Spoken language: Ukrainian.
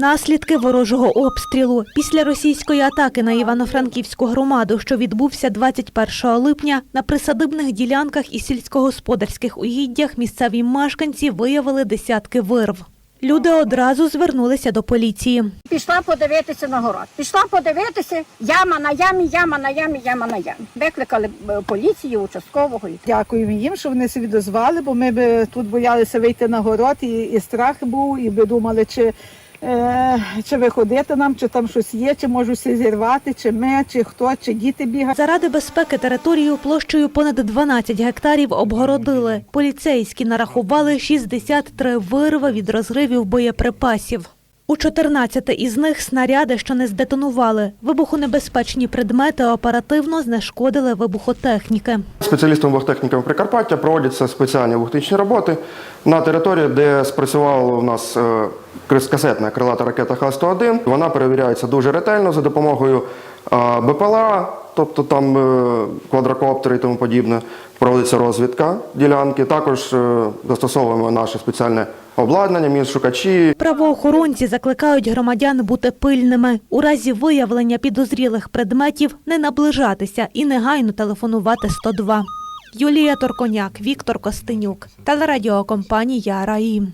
Наслідки ворожого обстрілу після російської атаки на Івано-Франківську громаду, що відбувся 21 липня, на присадибних ділянках і сільськогосподарських угіддях місцеві мешканці виявили десятки вирв. Люди одразу звернулися до поліції. Пішла подивитися на город. Пішла подивитися, яма на ямі, яма на ямі, яма на ямі. Викликали е, поліцію, участкового. і Дякуємо їм, що вони собі дозвали, бо ми б тут боялися вийти на город, і, і страх був, і би думали, чи, чи виходити нам, чи там щось є, чи можуть всі зірвати, чи ми, чи хто, чи діти бігають. Заради безпеки територію площею понад 12 гектарів обгородили. Поліцейські нарахували 63 вирви від розривів боєприпасів. У 14 із них снаряди, що не здетонували. Вибухонебезпечні предмети оперативно знешкодили вибухотехніки. Спеціалістами вахтехніками Прикарпаття проводяться спеціальні вахтичні роботи на території, де спрацювала у нас е, касетна крилата ракета Х-101. Вона перевіряється дуже ретельно за допомогою БПЛА, тобто там е, квадрокоптери і тому подібне. Проводиться розвідка ділянки. Також е, застосовуємо наше спеціальне обладнання, міншукачі, Правоохоронці закликають громадян бути пильними. У разі виявлення підозрілих предметів не наближатися і негайно телефонувати 102. Юлія Торконяк, Віктор Костенюк. Телерадіокомпанія Раїм.